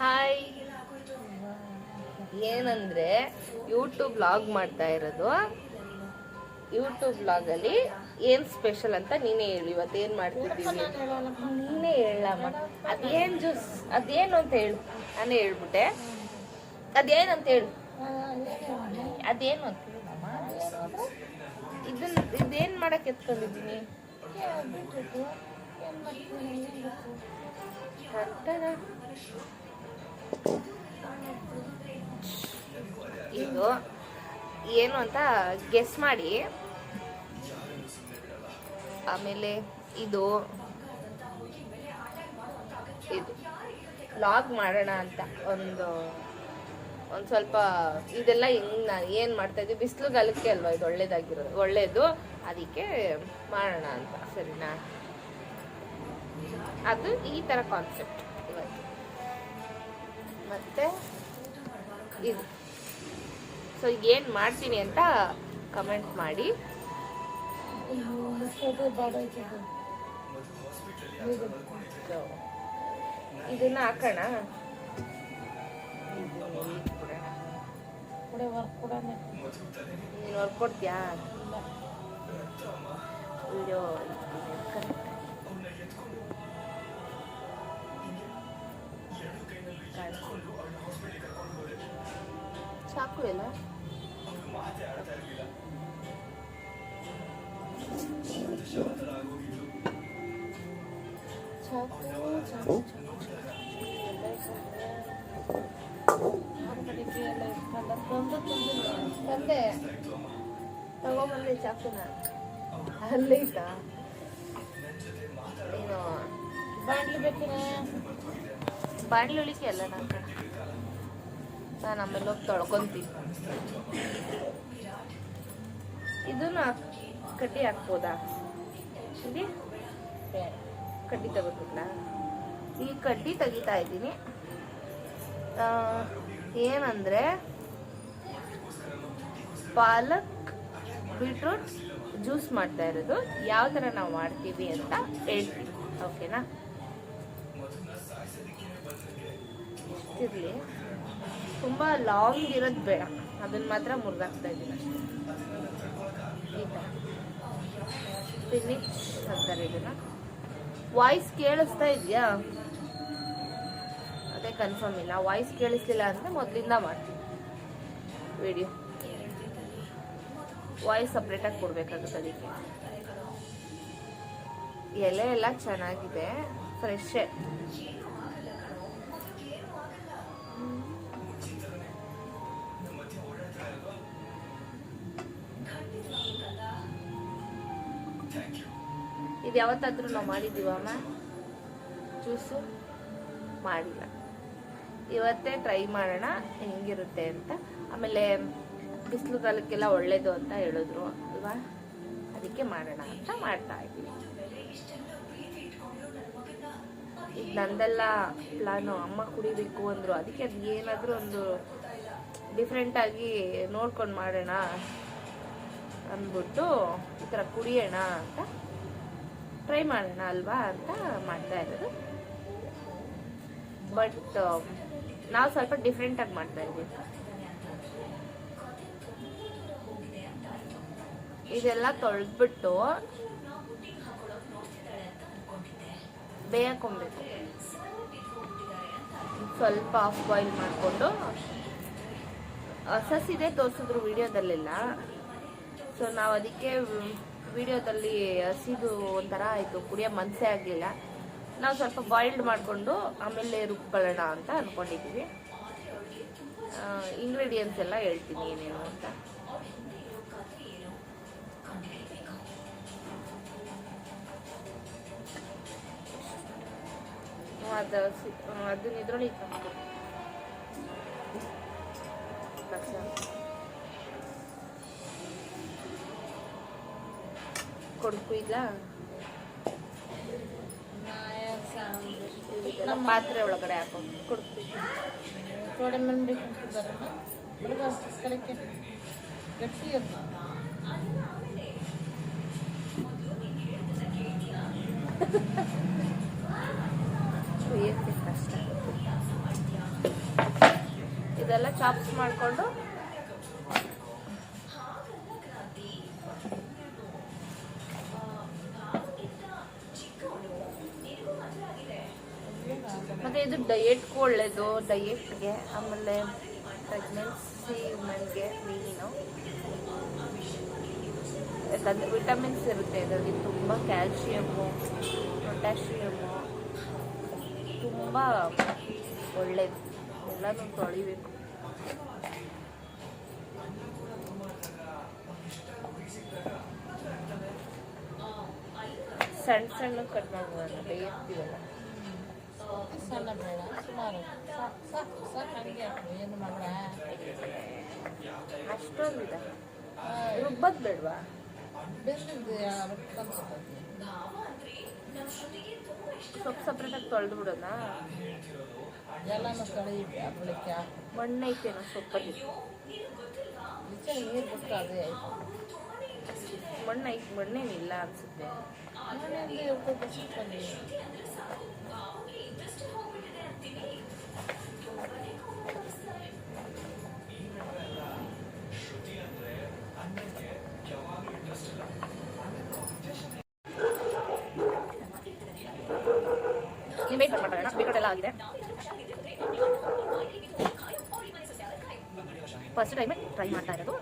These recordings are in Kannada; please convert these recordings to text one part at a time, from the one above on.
ಹಾಯ್ ಏನಂದ್ರೆ ಯೂಟ್ಯೂಬ್ ಬ್ಲಾಗ್ ಮಾಡ್ತಾ ಇರೋದು. ಯೂಟ್ಯೂಬ್ ಬ್ಲಾಗಲ್ಲಿ ಏನು ಸ್ಪೆಷಲ್ ಅಂತ ನೀನೇ ಹೇಳು. ಇವತ್ತು ಏನು ಮಾಡ್ತಿದ್ದೀವಿ? ಅಂತ. ನೀನೇ ಹೇಳಮ್ಮ. ಅದೇನು ಜ್ಯೂಸ್ ಅದೇನು ಅಂತ ಹೇಳು. ನಾನು ಹೇಳ್ಬಿಟ್ಟೆ. ಅದೇನಂತ ಹೇಳು. ಅದೇನು ಅಂತ ಹೇಳಮ್ಮ? ಇದನ್ನ ಇದೇನು ಮಾಡಕ್ಕೆ ಎತ್ಕೊಂಡಿದ್ದೀನಿ. ಇದು ಏನು ಅಂತ ಗೆಸ್ ಮಾಡಿ. ಆಮೇಲೆ ಇದು ಇದು ಲಾಗ್ ಮಾಡೋಣ ಅಂತ ಒಂದು ಒಂದು ಸ್ವಲ್ಪ ಇದೆಲ್ಲ ಹೆಂಗ್ ನಾನು ಏನು ಮಾಡ್ತಾ ಇದ್ದೀವಿ ಬಿಸಿಲುಗಾಲಕ್ಕೆ ಅಲ್ವಾ ಇದು ಒಳ್ಳೇದಾಗಿರೋದು ಒಳ್ಳೇದು. ಅದಕ್ಕೆ ಮಾಡೋಣ ಅಂತ, ಸರಿನಾ? ಅದು ಈ ಥರ ಕಾನ್ಸೆಪ್ಟ್ ಮತ್ತೆ ಇದು. ಸೊ ಏನು ಮಾಡ್ತೀನಿ ಅಂತ ಕಮೆಂಟ್ ಮಾಡಿ. ಇದನ್ನ ಹಾಕೋಣ. ನೀನು ಹೊರ್ಕೊಡ್ತೀಯಾ ವಿಡಿಯೋ ಚಾಕು ಎಲ್ಲ ಚಾಕು ಚಾಕು ತಂದೆ ತಗೊಂಬಂದೆ ಚಾಕುನ ಅಲ್ಲೈತಾ ಏನು ಬಾಂಡ್ಲಿ ಬೇಕಿನ ಬಾಣ್ಲಿ ಉಳಿಕೆ ಅಲ್ಲ ನಾನು. ನಾನು ಆಮೇಲೆ ಹೋಗಿ ತೊಳ್ಕೊಂತೀನಿ. ಇದನ್ನ ಕಡ್ಡಿ ಹಾಕ್ಬೋದಾ? ಇಲ್ಲಿ? ಕಡ್ಡಿ ತಗೋತಿಲ್ಲ ಈ ಕಡ್ಡಿ ತೆಗಿತಾ ಇದ್ದೀನಿ. ಏನಂದ್ರೆ ಪಾಲಕ್, ಬೀಟ್ರೂಟ್ ಜ್ಯೂಸ್ ಮಾಡ್ತಾ ಇರೋದು. ಯಾವ ಥರ ನಾವು ಮಾಡ್ತೀವಿ ಅಂತ ಹೇಳ್ತೀನಿ. ಓಕೆನಾ? ಇರಲಿ. ತುಂಬ ಲಾಂಗ್ ಇರೋದು ಬೇಡ. ಅದನ್ನ ಮಾತ್ರ ಮುರಿದಾಕ್ತಾ ಇದ್ದೀನಿ ಅಷ್ಟೇ. ಅಂತಾರೆ ಇದನ್ನ ವಾಯ್ಸ್ ಕೇಳಿಸ್ತಾ ಇದೆಯಾ? ಅದೇ ಕನ್ಫರ್ಮ್ ಇಲ್ಲ. ವಾಯ್ಸ್ ಕೇಳಿಸ್ಲಿಲ್ಲ ಅಂದರೆ ಮೊದಲಿಂದ ಮಾಡ್ತೀನಿ. ವಿಡಿಯೋ ವಾಯ್ಸ್ ಸಪ್ರೇಟಾಗಿ ಕೊಡ್ಬೇಕಾಗುತ್ತೆ ಅದಕ್ಕೆ. ಎಲೆ ಎಲ್ಲ ಚೆನ್ನಾಗಿದೆ. ಫ್ರೆಶ್ ಇದು ಯಾವತ್ತಾದ್ರೂ ನಾವು ಮಾಡಿದ್ದೀವಮ್ಮ ಜ್ಯೂಸು ಮಾಡಿಲ್ಲ. ಇವತ್ತೇ ಟ್ರೈ ಮಾಡೋಣ, ಹೆಂಗಿರುತ್ತೆ ಅಂತ. ಆಮೇಲೆ ಬಿಸಿಲು ಕಾಲಕ್ಕೆಲ್ಲ ಒಳ್ಳೇದು ಅಂತ ಹೇಳಿದ್ರು ಅಲ್ವಾ? ಅದಕ್ಕೆ ಮಾಡೋಣ ಅಂತ ಮಾಡ್ತಾ ಇದ್ದೀವಿ. ಈಗ ನಂದೆಲ್ಲ ಪ್ಲಾನು ಅಮ್ಮ ಕುಡಿಬೇಕು ಅಂದರು. ಅದಕ್ಕೆ ಅದು ಏನಾದರೂ ಒಂದು ಡಿಫ್ರೆಂಟಾಗಿ ನೋಡ್ಕೊಂಡು ಮಾಡೋಣ ಅಂದ್ಬಿಟ್ಟು ಈ ಥರ ಕುಡಿಯೋಣ ಅಂತ ಟ್ರೈ ಮಾಡೋಣ ಅಲ್ವಾ ಅಂತ ಮಾಡ್ತಾ ಇರೋದು. ಬಟ್ ನಾವು ಸ್ವಲ್ಪ ಡಿಫ್ರೆಂಟಾಗಿ ಮಾಡ್ತಾ ಇದ್ದೀವಿ. ಇದೆಲ್ಲ ತೊಳೆದ್ಬಿಟ್ಟು ಬೇಯಕೊಂಬೇಕು ಸ್ವಲ್ಪ ಆಫ್ ಬಾಯ್ಲ್ ಮಾಡಿಕೊಂಡು ಸಸಿದೆ ತೋರಿಸಿದ್ರು ವಿಡಿಯೋದಲ್ಲೆಲ್ಲ. ಸೊ ನಾವು ಅದಕ್ಕೆ ವಿಡಿಯೋದಲ್ಲಿ ಹಸಿದು ಒಂಥರ ಆಯಿತು, ಕುಡಿಯೋ ಮನಸ್ಸೇ ಆಗಲಿಲ್ಲ. ನಾವು ಸ್ವಲ್ಪ ಬಾಯ್ಲ್ಡ್ ಮಾಡಿಕೊಂಡು ಆಮೇಲೆ ರುಬ್ಕೊಳ್ಳೋಣ ಅಂತ ಅಂದ್ಕೊಂಡಿದ್ದೀವಿ ಇಂಗ್ರೀಡಿಯೆಂಟ್ಸ್ ಎಲ್ಲ ಹೇಳ್ತೀನಿ ಏನೇನು ಅಂತ. ಅದು ಅದನ್ನ ಇದ್ರೊಳಗೆ ಇಲ್ಲ ಇದೆಲ್ಲ ಪಾತ್ರೆ ಒಳಗಡೆ ಹಾಕೊಂಡು ಕೊಡ್ತೀವಿ ಗಟ್ಟಿ ಕಷ್ಟ ಅದೆಲ್ಲ ಚಾಪ್ಸ್ ಮಾಡಿಕೊಂಡು ಇದು ಡಯೆಟ್ಗೂ ಒಳ್ಳೇದು ಡಯೆಟ್ಗೆ ಆಮೇಲೆ ಪ್ರೆಗ್ನೆನ್ಸಿ ವುಮೆನ್ಗೆ ಮೀನು ಯಾಕಂದರೆ ವಿಟಮಿನ್ಸ್ ಇರುತ್ತೆ ಇದರಲ್ಲಿ, ತುಂಬ ಕ್ಯಾಲ್ಶಿಯಮ್ಮು ಪೊಟ್ಯಾಷಿಯಮ್ಮು ತುಂಬ ಒಳ್ಳೇದು. ಎಲ್ಲನೂ ತೊಳಿಬೇಕು. ಸಣ್ಣ ಸಣ್ಣ ಕಟ್ ಮಾಡ್ಬೋದು ಬೇಯಿಸ್ತೀವಲ್ಲ ಸಣ್ಣ ಬೇಡ. ಸುಮಾರು. ಸಾಕು ಸಾಕು ಹಂಗೆ ಹಾಕು ಏನು ಮಗಳ ಅಷ್ಟೊಂದಿದೆ. ರುಬ್ಬದ್ ಬೇಡವಾ? ಅನ್ಸುತ್ತೆ ಸೊಪ್ಪು ಸಪ್ರೇಟಾಗಿ ತೊಳೆದು ಬಿಡೋಣ ಎಲ್ಲನೂ ತೊಳಿ ಅದಕ್ಕೆ ಮಣ್ಣೈತೇನೋ ಸೊಪ್ಪಲ್ಲಿ? ನಿಜ ನೀರು ಬಿಟ್ಟು ಅದೇ ಆಯ್ತು ಮಣ್ಣು ಐತೆ ಮಣ್ಣೇನಿಲ್ಲ ಅನ್ಸುತ್ತೆ. ಮನೆಯಲ್ಲಿ ಇರ್ತದೆ ಸೊಪ್ಪಲ್ಲಿ ನಿಂಬೆ ಕಟ್ ಮಾಡೋಣ ಬೀಟ್ರೋಟ್ ಎಲ್ಲ ಆಗಿದೆ. ಫಸ್ಟ್ ಟೈಮ್ ಟ್ರೈ ಮಾಡ್ತಾ ಇರೋದು.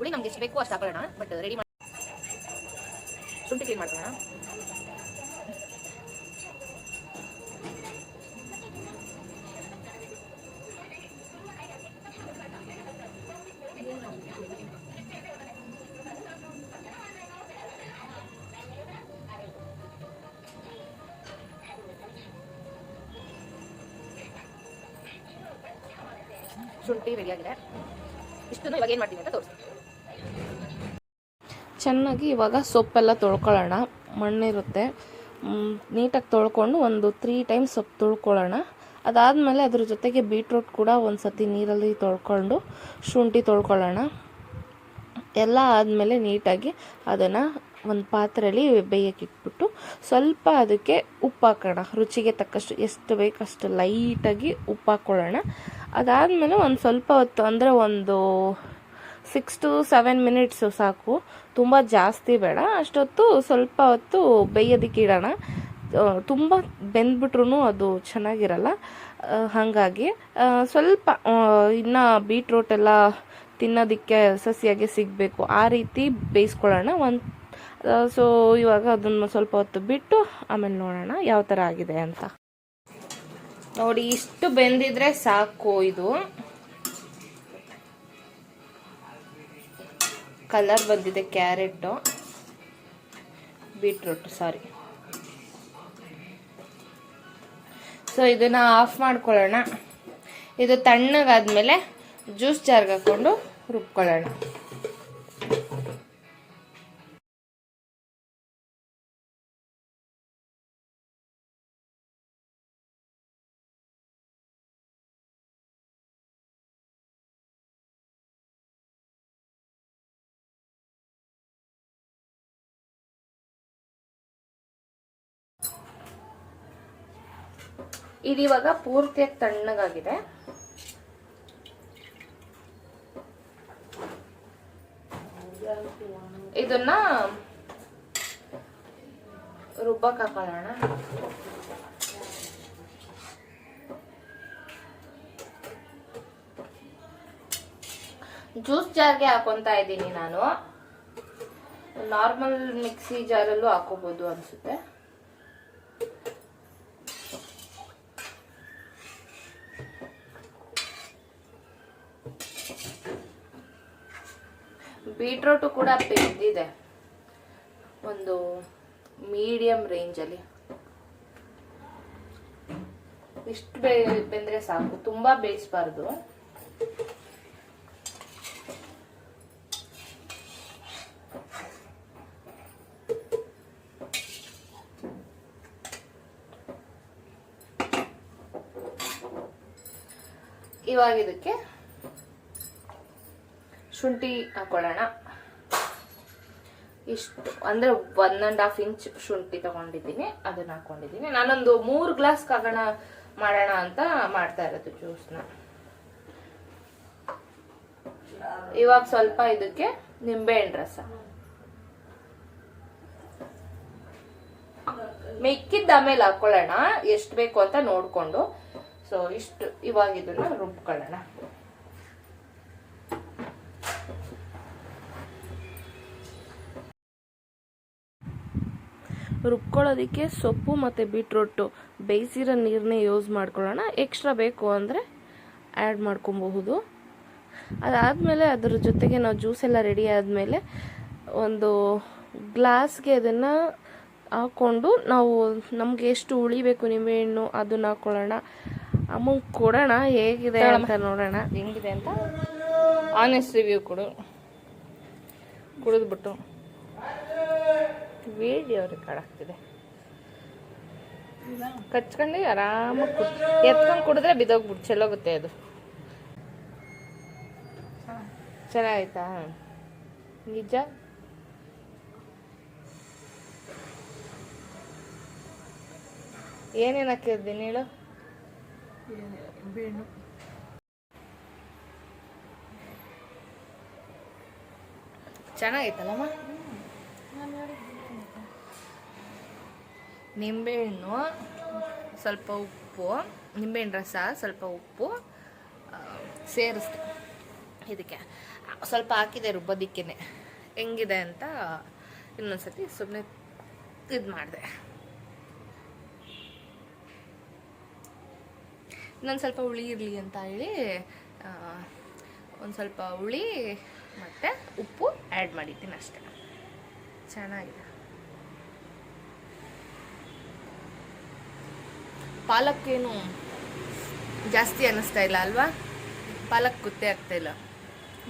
ಹುಳಿ ನಮ್ಗೆ ಎಷ್ಟು ಬೇಕು ಅಷ್ಟು ಹಾಕೊಳ್ಳೋಣ ಬಟ್ ರೆಡಿ ಮಾಡಿ ಶುಂಠಿ ಕ್ಲೀನ್ ಮಾಡ್ಕೊಳ್ಳೋಣ ಶುಂಠಿ ರೆಡಿಯಾಗಿದೆ ಇಷ್ಟನ್ನು ಇವಾಗ ಏನು ಮಾಡ್ತೀನಿ ಅಂತ ತೋರಿಸ್ತೀನಿ ಚೆನ್ನಾಗಿ ಇವಾಗ ಸೊಪ್ಪೆಲ್ಲ ತೊಳ್ಕೊಳ್ಳೋಣ. ಮಣ್ಣಿರುತ್ತೆ. ನೀಟಾಗಿ ತೊಳ್ಕೊಂಡು ಒಂದು ತ್ರೀ ಟೈಮ್ಸ್ ಸೊಪ್ಪು ತೊಳ್ಕೊಳ್ಳೋಣ. ಅದಾದಮೇಲೆ ಅದ್ರ ಜೊತೆಗೆ ಬೀಟ್ರೂಟ್ ಕೂಡ ಒಂದು ಸತಿ ನೀರಲ್ಲಿ ತೊಳ್ಕೊಂಡು ಶುಂಠಿ ತೊಳ್ಕೊಳ್ಳೋಣ. ಎಲ್ಲ ಆದಮೇಲೆ ನೀಟಾಗಿ ಅದನ್ನು ಒಂದು ಪಾತ್ರೆಯಲ್ಲಿ ಬೇಯಕ್ಕೆ ಇಟ್ಬಿಟ್ಟು ಸ್ವಲ್ಪ ಅದಕ್ಕೆ ಉಪ್ಪು ಹಾಕೋಣ. ರುಚಿಗೆ ತಕ್ಕಷ್ಟು ಎಷ್ಟು ಬೇಕಷ್ಟು ಲೈಟಾಗಿ ಉಪ್ಪು ಹಾಕ್ಕೊಳ್ಳೋಣ ಅದಾದಮೇಲೆ ಒಂದು ಸ್ವಲ್ಪ ಹೊತ್ತು, ಅಂದರೆ ಒಂದು ಸಿಕ್ಸ್ ಟು ಸೆವೆನ್ ಮಿನಿಟ್ಸು ಸಾಕು. ತುಂಬ ಜಾಸ್ತಿ ಬೇಡ. ಅಷ್ಟೊತ್ತು ಸ್ವಲ್ಪ ಹೊತ್ತು ಬೇಯೋದಕ್ಕೆ ಇಡೋಣ. ತುಂಬ ಬೆಂದ್ಬಿಟ್ರೂ ಅದು ಚೆನ್ನಾಗಿರಲ್ಲ. ಹಾಗಾಗಿ ಸ್ವಲ್ಪ ಇನ್ನು ಬೀಟ್ರೂಟ್ ಎಲ್ಲ ತಿನ್ನೋದಕ್ಕೆ ಸಸಿಯಾಗಿ ಸಿಗಬೇಕು. ಆ ರೀತಿ ಬೇಯಿಸ್ಕೊಳ್ಳೋಣ. ಒಂದು ಸೊ, ಇವಾಗ ಅದನ್ನು ಸ್ವಲ್ಪ ಹೊತ್ತು ಬಿಟ್ಟು ಆಮೇಲೆ ನೋಡೋಣ ಯಾವ ಥರ ಆಗಿದೆ ಅಂತ. ನೋಡಿ, ಇಷ್ಟು ಬೆಂದಿದ್ರೆ ಸಾಕು ಇದು. ಕಲರ್ ಬಂದಿದೆ ಕ್ಯಾರೆಟು. Beetroot, sorry. ಸೊ ಇದನ್ನ ಆಫ್ ಮಾಡ್ಕೊಳ್ಳೋಣ. ಇದು ತಣ್ಣಗಾದ್ಮೇಲೆ ಜ್ಯೂಸ್ ಜಾರ್ಗೆ ಹಾಕೊಂಡು ರುಬ್ಕೊಳ್ಳೋಣ. ಇದು ಇವಾಗ ಪೂರ್ತಿಯಾಗಿ ತಣ್ಣಗಾಗಿದೆ. ಇದನ್ನ ರುಬ್ಬಕ್ ಹಾಕೊಳ್ಳೋಣ. ಜ್ಯೂಸ್ ಜಾರ್ಗೆ ಹಾಕೊಂತ ಇದ್ದೀನಿ ನಾನು. ನಾರ್ಮಲ್ ಮಿಕ್ಸಿ ಜಾರಲ್ಲೂ ಹಾಕೋಬಹುದು ಅನ್ಸುತ್ತೆ. ಬೀಟ್ರೋಟು ಕೂಡ ಬೆಂದಿದೆ. ಒಂದು ಮೀಡಿಯಂ ರೇಂಜಲ್ಲಿ. ಇಷ್ಟು ಬೇ ಬೆಂದರೆ ಸಾಕು. ತುಂಬ ಬೇಯಿಸ್ಬಾರ್ದು. ಇವಾಗ ಇದಕ್ಕೆ ಶುಂಠಿ ಹಾಕೊಳ್ಳೋಣ. ಇಷ್ಟು, ಅಂದ್ರೆ ಒನ್ ಅಂಡ್ ಹಾಫ್ ಇಂಚ್ ಶುಂಠಿ ತಗೊಂಡಿದ್ದೀನಿ, ಅದನ್ನ ಹಾಕೊಂಡಿದ್ದೀನಿ. ನಾನೊಂದು ಮೂರು ಗ್ಲಾಸ್ ಕಾಗೋಣ ಮಾಡೋಣ ಅಂತ ಮಾಡ್ತಾ ಇರೋದು ಜ್ಯೂಸ್ನ. ಇವಾಗ ಸ್ವಲ್ಪ ಇದಕ್ಕೆ ನಿಂಬೆಹಣ್ಣು ರಸ. ಮಿಕ್ಕಿದ್ದ ಆಮೇಲೆ ಹಾಕೊಳ್ಳೋಣ, ಎಷ್ಟು ಬೇಕು ಅಂತ ನೋಡ್ಕೊಂಡು. ಸೊ ಇಷ್ಟು, ಇವಾಗ ಇದನ್ನ ರುಬ್ಕೊಳ್ಳೋಣ. ರುಬ್ಕೊಳ್ಳೋದಕ್ಕೆ ಸೊಪ್ಪು ಮತ್ತು ಬೀಟ್ರೂಟು. ಬೇಯಿಸಿರೋ ನೀರನ್ನೇ ಯೂಸ್ ಮಾಡ್ಕೊಳ್ಳೋಣ. ಎಕ್ಸ್ಟ್ರಾ ಬೇಕು ಅಂದರೆ ಆ್ಯಡ್ ಮಾಡ್ಕೊಬಹುದು. ಅದಾದಮೇಲೆ ಅದರ ಜೊತೆಗೆ ನಾವು ಜ್ಯೂಸ್ ಎಲ್ಲ ರೆಡಿ ಆದಮೇಲೆ ಒಂದು ಗ್ಲಾಸ್ಗೆ ಅದನ್ನು ಹಾಕ್ಕೊಂಡು ನಾವು ನಮಗೆ ಎಷ್ಟು ಉಳಿಬೇಕು ನಿಂಬೆಹಣ್ಣು ಅದನ್ನ ಹಾಕ್ಕೊಳ್ಳೋಣ. ಅಮ್ಮಂಗೆ ಕೊಡೋಣ. ಹೇಗಿದೆ ಅಂತ ನೋಡೋಣ. ಹೆಂಗಿದೆ ಅಂತ? ಆನೆಸ್ಟ್ ರಿವ್ಯೂ ಕೊಡು. ಕುಡಿದ್ಬಿಟ್ಟು. ವಿಡಿಯೋ ರೆಕಾರ್ಡ್ ಕಾಡಾಗ್ತಿದೆ. ಕಚ್ಕೊಂಡು ಆರಾಮಾಗಿ ಕುಡ್ ಎತ್ಕೊಂಡು ಕುಡಿದ್ರೆ ಬಿದ್ದೋಗ್ಬಿಟ್ಟು ಚೆಲ್ಲೋಗುತ್ತೆ ಅದು. ಚೆನ್ನಾಗಾಯ್ತಾ? ನಿಜ? ಏನೇನು ಹಾಕಿದ್ದೀನಿ ಹೇಳು ಬೇಣು. ಚೆನ್ನಾಗೈತಲ್ಲಮ್ಮ ನಿಂಬೆಹಣ್ಣು, ಸ್ವಲ್ಪ ಉಪ್ಪು, ನಿಂಬೆಹಣ್ಣು ರಸ, ಸ್ವಲ್ಪ ಉಪ್ಪು ಸೇರಿಸ್ದೆ. ಇದಕ್ಕೆ ಸ್ವಲ್ಪ ಹಾಕಿದೆ ರುಬ್ಬೋದಿಕ್ಕೇ ಹೆಂಗಿದೆ ಅಂತ ಇನ್ನೊಂದ್ಸತಿ ಸುಮ್ಮನೆ ಇದು ಮಾಡಿದೆ. ಇನ್ನೊಂದು ಸ್ವಲ್ಪ ಹುಳಿ ಇರಲಿ ಅಂತ ಹೇಳಿ ಒಂದು ಸ್ವಲ್ಪ ಹುಳಿ ಮತ್ತು ಉಪ್ಪು ಆ್ಯಡ್ ಮಾಡಿದ್ದೀನಿ ಅಷ್ಟೇ. ಚೆನ್ನಾಗಿದೆ. ಪಾಲಕ್ಕೇನು ಜಾಸ್ತಿ ಅನ್ನಿಸ್ತಾ ಇಲ್ಲ ಅಲ್ವಾ? ಪಾಲಕ್ ಗೊತ್ತೇ ಆಗ್ತಾ ಇಲ್ಲ.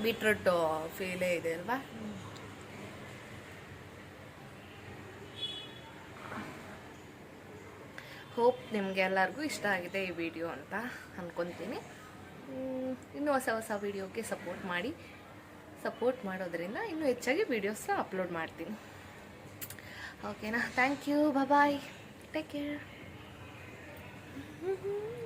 ಬೀಟ್ರೂಟು ಫೀಲೇ ಇದೆ ಅಲ್ವಾ? ಹೋಪ್ ನಿಮಗೆ ಎಲ್ಲರಿಗೂ ಇಷ್ಟ ಆಗಿದೆ ಈ ವಿಡಿಯೋ ಅಂತ ಅಂದ್ಕೊತೀನಿ ಇನ್ನೂ ಹೊಸ ಹೊಸ ವಿಡಿಯೋಗೆ ಸಪೋರ್ಟ್ ಮಾಡಿ. ಸಪೋರ್ಟ್ ಮಾಡೋದ್ರಿಂದ ಇನ್ನೂ ಹೆಚ್ಚಾಗಿ ವಿಡಿಯೋಸ್ ಅಪ್ಲೋಡ್ ಮಾಡ್ತೀನಿ. ಓಕೆನಾ? Thank you. Bye. Take care. Mm-hmm.